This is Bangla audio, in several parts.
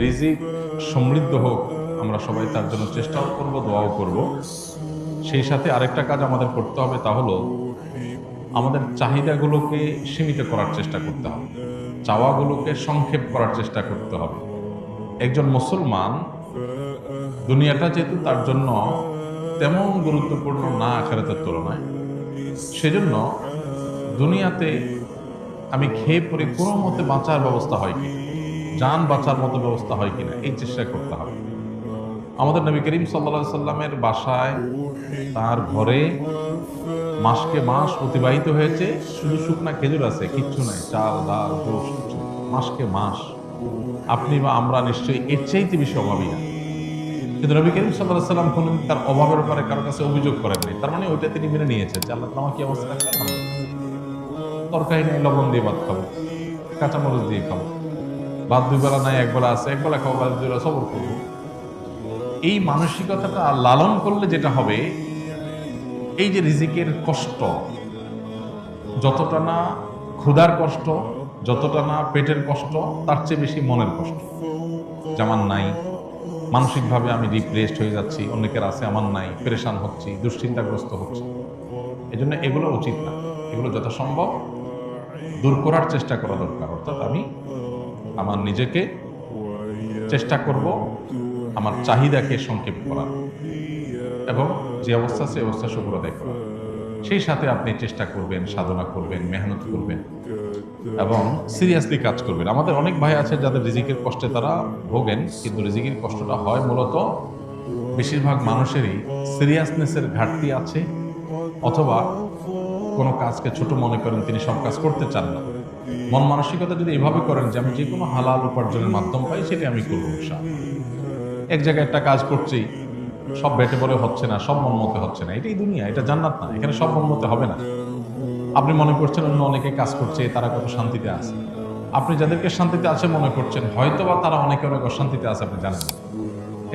রিজিক সমৃদ্ধ হোক, আমরা সবাই তার জন্য চেষ্টাও করব, দোয়াও করব। সেই সাথে আরেকটা কাজ আমাদের করতে হবে, তা হলো আমাদের চাহিদাগুলোকে সীমিত করার চেষ্টা করতে হবে। চাওয়াগুলোকে সংক্ষেপ করার চেষ্টা করতে হবে। একজন মুসলমান দুনিয়াটা যেহেতু তার জন্য তেমন গুরুত্বপূর্ণ না আখারাতের তুলনায়, সেজন্য দুনিয়াতে আমি খেয়ে পরে কোনো মতে বাঁচার ব্যবস্থা হয় কি? যান বাঁচার মতো ব্যবস্থা হয় কিনা, এই চেষ্টা করতে হবে। আমাদের নবী করিম সাল্লা সাল্লামের বাসায় তার ঘরে মাসকে মাস অতিবাহিত হয়েছে, শুধু শুকনা খেজুর আছে, কিচ্ছু নাই, চাল, ডাল, গোশ মাসকে মাস। আপনি বা আমরা নিশ্চয়ই এর চাইতে বেশি অভাবী না। কিন্তু নবী করিম সাল্লাহ সাল্লাম কোনো তার অভাবের ব্যাপারে কারোর কাছে অভিযোগ করেন তার মানে ওইটা তিনি মেনে নিয়েছেন যে আল্লাহ আমার কি অবস্থা তরকারি নেই, লবণ দিয়ে ভাত খাব, কাঁচামরিচ দিয়ে খাব। ভাত দুই বেলা নাই, এক বেলা আছে, এক বেলা খাব ভাত দুই বেলা সবর করব। এই মানসিকতাটা লালন করলে যেটা হবে, এই যে রিজিকের কষ্ট, যতটা না ক্ষুধার কষ্ট, যতটা না পেটের কষ্ট, তার চেয়ে বেশি মনের কষ্ট। যেমন নাই, মানসিকভাবে আমি ডিপ্রেসড হয়ে যাচ্ছি অনেকের আছে, আমার নাই, পেরেশান হচ্ছি, দুশ্চিন্তাগ্রস্ত হচ্ছি। এই জন্য এগুলো উচিত না। এগুলো যথাসম্ভব দূর করার চেষ্টা করা দরকার, অর্থাৎ আমি আমার নিজেকে চেষ্টা করব আমার চাহিদাকে সংক্ষেপ করা এবং যে অবস্থা সে অবস্থা আদায় করা সেই সাথে আপনি চেষ্টা করবেন, সাধনা করবেন, মেহনত করবেন এবং সিরিয়াসলি কাজ করবেন। আমাদের অনেক ভাই আছে যাদের রিজিকের কষ্টে তারা ভোগেন, কিন্তু রিজিকের কষ্টটা হয় মূলত বেশিরভাগ মানুষেরই সিরিয়াসনেসের ঘাটতি আছে, অথবা কোনো কাজকে ছোট মনে করেন, তিনি সব কাজ করতে চান না। মন মানসিকতা যদি এভাবে করেন যে আমি যে কোনো হালাল উপার্জনের মাধ্যম পাই সেটি আমি করব এক জায়গায় একটা কাজ করছি, সব বেটে বলে হচ্ছে না, সব মন মতে হচ্ছে না। এটাই দুনিয়া, এটা জান্নাত না, এখানে সব মন মতে হবে না। আপনি মনে করছেন অন্য অনেকে কাজ করছে, তারা কত শান্তিতে আছে। আপনি যাদেরকে শান্তিতে আছে মনে করছেন হয়তো বা তারা অনেকে অনেক অশান্তিতে আছে, আপনি জানেন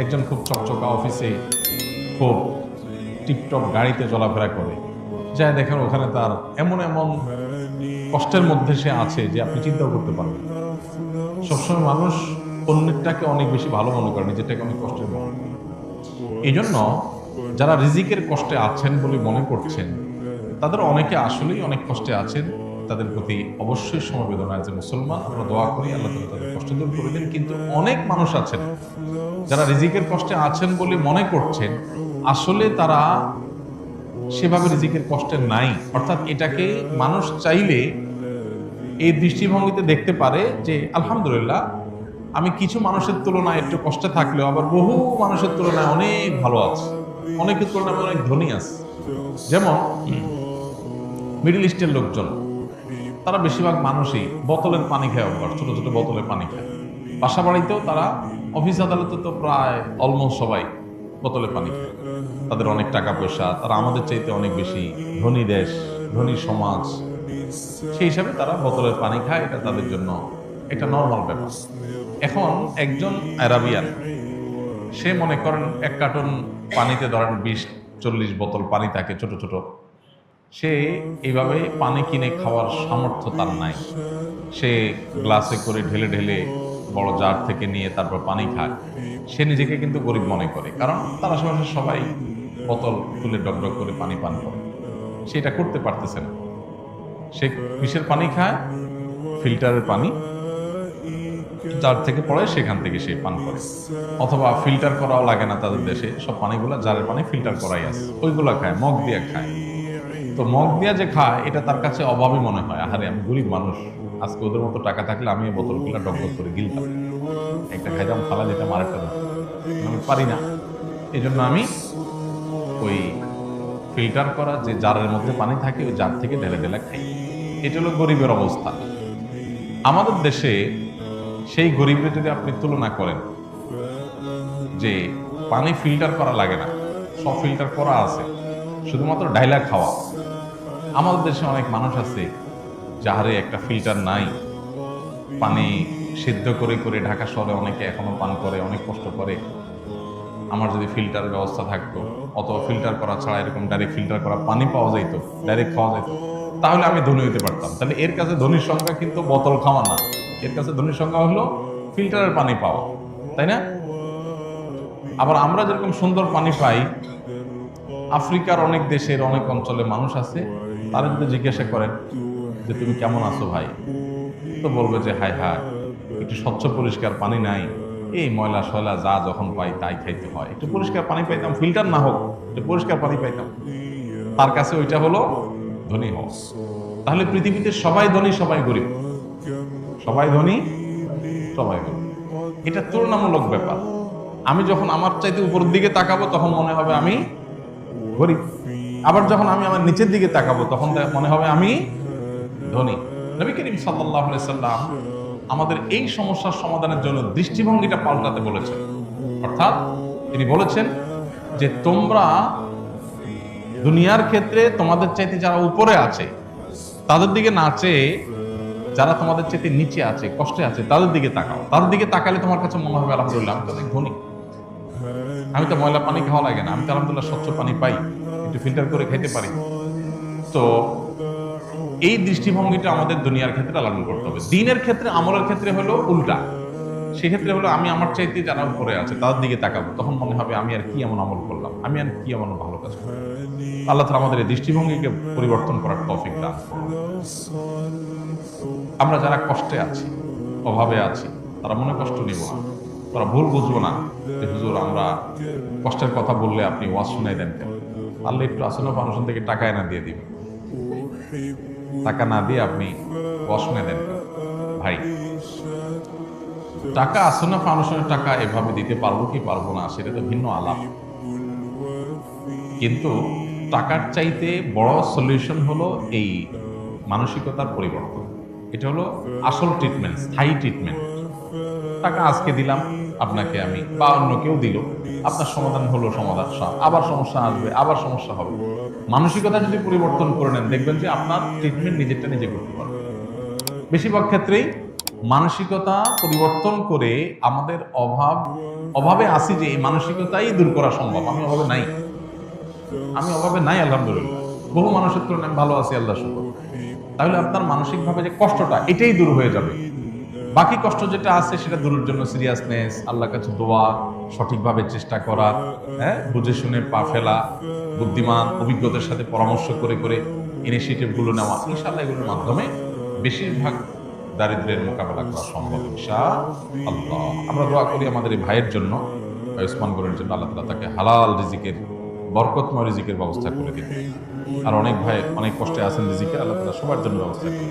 একজন খুব চকচকা অফিসে, খুব টিপটপ গাড়িতে চলাফেরা করে, যায় দেখেন ওখানে তার এমন এমন কষ্টের মধ্যে সে আছে যে আপনি চিন্তাও করতে পারবেন সবসময় মানুষ অন্যটাকে অনেক বেশি ভালো মনে করে, নিজেরটাকে অনেক কষ্টের মনে। এই জন্য যারা রিজিকের কষ্টে আছেন বলে মনে করছেন, তাদের অনেকে আসলেই অনেক কষ্টে আছেন, তাদের প্রতি অবশ্যই সমবেদনা যে মুসলমান, আমরা দোয়া করি, আল্লাহ তাআলা তাদের কষ্ট দূর করে দেন। কিন্তু অনেক মানুষ আছেন, যারা রিজিকের কষ্টে আছেন বলে মনে করছেন, আসলে তারা সেভাবে রিজিকের কষ্টে নাই। অর্থাৎ এটাকে মানুষ চাইলে এই দৃষ্টিভঙ্গিতে দেখতে পারে যে, আলহামদুলিল্লাহ, আমি কিছু মানুষের তুলনায় একটু কষ্টে থাকলেও আবার বহু মানুষের তুলনায় অনেক ভালো আছে। অনেকের তুলনায় অনেক ধনী আছে। যেমন, মিডল ইস্টের লোকজন, তারা বেশিরভাগ মানুষই বোতলের পানি খায় অভ্যাস ছোট ছোট বোতলের পানি খায়। বাসা বাড়িতেও তারা অফিস আদালতে তো প্রায় অলমোস্ট সবাই বোতলে পানি খায়। তাদের অনেক টাকা পয়সা, তারা আমাদের চাইতে অনেক বেশি ধনী দেশ, ধনী সমাজ সেই হিসাবে তারা বোতলের পানি খায়, এটা তাদের জন্য একটা নর্মাল ব্যাপার। এখন একজন অ্যারাবিয়ান সে মনে করেন এক কার্টন পানিতে ধরেন বিশ, চল্লিশ বোতল পানি থাকে ছোট ছোট। সে এইভাবে পানি কিনে খাওয়ার সামর্থ্য তার নাই। সে গ্লাসে করে ঢেলে ঢেলে বড় জার থেকে নিয়ে তারপর পানি খায়। সে নিজেকে কিন্তু গরিব মনে করে, কারণ তার আশেপাশে সবাই বোতল তুলে ডকডক করে পানি পান করে। সে এটা করতে পারতেছে না। সে কিসের পানি খায়? ফিল্টারের পানি। যার থেকে পড়ে সেখান থেকে সে পান করে। অথবা ফিল্টার করাও লাগে না তাদের দেশে। সব পানিগুলো জারের পানি ফিল্টার করাই আছে। ওইগুলো খায়, মগ দিয়ে খায়। তো মগ দিয়া যে খায়, এটা তার কাছে অভাবই মনে হয়। আহারে, আমি গরিব মানুষ। আজকে ওদের মতো টাকা থাকলে আমি বোতলগুলো ডকডক করে গিলতাম। একটা খাইতাম, ফালা দিতাম আরেকটা আমি পারি না। এই জন্য আমি ওই ফিল্টার করা যে জারের মধ্যে পানি থাকে, ওই জার থেকে ঢেলে ঢেলে খাই। এটা হলো গরিবের অবস্থা। আমাদের দেশে সেই গরিবের যদি আপনি তুলনা করেন, যে পানি ফিল্টার করা লাগে না, সব ফিল্টার করা আছে, শুধুমাত্র ডাইলা খাওয়া। আমাদের দেশে অনেক মানুষ আছে যাহারে একটা ফিল্টার নাই, পানি সিদ্ধ করে করে ঢাকা শহরে অনেকে এখনও পান করে, অনেক কষ্ট করে। আমার যদি ফিল্টার ব্যবস্থা থাকতো, অথবা ফিল্টার করা ছাড়া এরকম ডাইরেক্ট ফিল্টার করা পানি পাওয়া যাইতো ডাইরেক্ট খাওয়া যেত তাহলে আমি ধনী হতে পারতাম। তাহলে এর কাছে ধনির সংখ্যা কিন্তু বোতল খাওয়া না। এর কাছে ধনির সংখ্যা হলো ফিল্টারের পানি পাওয়া, তাই না? আবার আমরা যেরকম সুন্দর পানি পাই, আফ্রিকার অনেক দেশের অনেক অঞ্চলে মানুষ আছে, তারা যদি জিজ্ঞাসা করেন যে তুমি কেমন আছো ভাই? তো বলবে যে, হাই হাই, একটু স্বচ্ছ পরিষ্কার পানি নাই। এই ময়লা শয়লা যা যখন পাই তাই খাইতে হয়। একটু পরিষ্কার পানি পাইতাম, ফিল্টার না হোক, একটু পরিষ্কার পানি পাইতাম। তার কাছে ওইটা হলো ধনী হওয়া তাহলে পৃথিবীতে সবাই ধনী, সবাই গরিব। সবাই ধনী, সবাই গরিব। এটা তুলনামূলক ব্যাপার। আমি যখন আমার চাইতে উপরের দিকে তাকাবো, তখন মনে হবে আমি গরিব। আবার যখন আমি আমার নিচের দিকে তাকাবো, তখন মনে হবে আমি ধনী। নবী করিম সাল্লাহ সাল্লাম আমাদের এই সমস্যার সমাধানের জন্য দৃষ্টিভঙ্গিটা পাল্টাতে বলেছেন। অর্থাৎ তিনি বলেছেন যে তোমরা দুনিয়ার ক্ষেত্রে তোমাদের চাইতে যারা উপরে আছে, তাদের দিকে না চেয়ে যারা তোমাদের চাইতে নিচে আছে, কষ্টে আছে, তাদের দিকে তাকাও। তাদের দিকে তাকালে তোমার কাছে মনে হবে, আলহামদুলিল্লাহ, আমি তো অনেক ধনী। আমি তো ময়লা পানি খাওয়া লাগে না, আমি তো আলহামদুলিল্লাহ স্বচ্ছ পানি পাই, একটু ফিল্টার করে খেতে পারি। তো এই দৃষ্টিভঙ্গিটা আমাদের দুনিয়ার ক্ষেত্রে লালন করতে হবে। দিনের ক্ষেত্রে, আমলের ক্ষেত্রে হলো উল্টা। সেক্ষেত্রে হলো আমি আমার চাইতে যারা উপরে আছে, তাদের দিকে তাকাবো। তখন মনে হবে আমি আর কি এমন আমল করলাম, আমি আর কি এমন ভালো কাজ করলাম। আল্লাহ তালা আমাদের এই দৃষ্টিভঙ্গিকে পরিবর্তন করার তফিক দান আমরা যারা কষ্টে আছি, অভাবে আছি, তারা মনে কষ্ট নিব না, তারা ভুল বুঝব না যে, হুজুর, আমরা কষ্টের কথা বললে আপনি ওয়াজ শুনাই দেন কেন? আল্লাহ একটু আসন্ন ফাউন্ডেশন থেকে টাকা এনে দিয়ে দিবেন। টাকা না দিয়ে আপনি ওয়াজ শুনে দেন ভাই টাকা আছে না ফাউন্ডেশনের টাকা, এভাবে দিতে পারব কি পারব না, সেটা তো ভিন্ন আলাপ। কিন্তু টাকার চাইতে বড় সলিউশন হলো এই মানসিকতার পরিবর্তন। এটা হলো আসল ট্রিটমেন্ট স্থায়ী ট্রিটমেন্ট টাকা আজকে দিলাম, আপনাকে আমি, বা অন্য কেউ দিল, আপনার সমাধান হলো সমাধান। আবার সমস্যা আসবে, আবার সমস্যা হবে। মানসিকতা যদি পরিবর্তন করে নেন, দেখবেন যে আপনার ট্রিটমেন্ট নিজেরটা নিজে করতে পারবে। বেশিরভাগ ক্ষেত্রেই মানসিকতা পরিবর্তন করে আমাদের অভাব, অভাবে আসি যে এই মানসিকতাই দূর করা সম্ভব। আমি অভাবে নাই। আমি অভাবে নাই, আলহামদুলিল্লাহ। বহু মানুষের তুলনায় আমি ভালো আছি আল্লাহ শুকর। তাহলে আপনার মানসিকভাবে যে কষ্টটা, এটাই দূর হয়ে যাবে। বাকি কষ্ট যেটা আছে, সেটা দূরের জন্য সিরিয়াসনেস আল্লাহর কাছে দোয়া, সঠিকভাবে চেষ্টা করা হ্যাঁ? বুঝে শুনে পা ফেলা, বুদ্ধিমান, অভিজ্ঞতার সাথে পরামর্শ করে করে ইনিশিয়েটিভগুলো নেওয়া, ইনশাআল্লাহ এগুলোর মাধ্যমে বেশিরভাগ দারিদ্র্যের মোকাবেলা করা সম্ভব আল্লাহ। আমরা দোয়া করি আমাদের এই ভাইয়ের জন্য ওসমান গরের জন্য আল্লাহ তালা তাকে হালাল রিজিকের, বরকতময় রিজিকের ব্যবস্থা করে দিন আর অনেক ভাই অনেক কষ্টে আছেন রিজিকের আল্লাহ তালা সবার জন্য ব্যবস্থা করে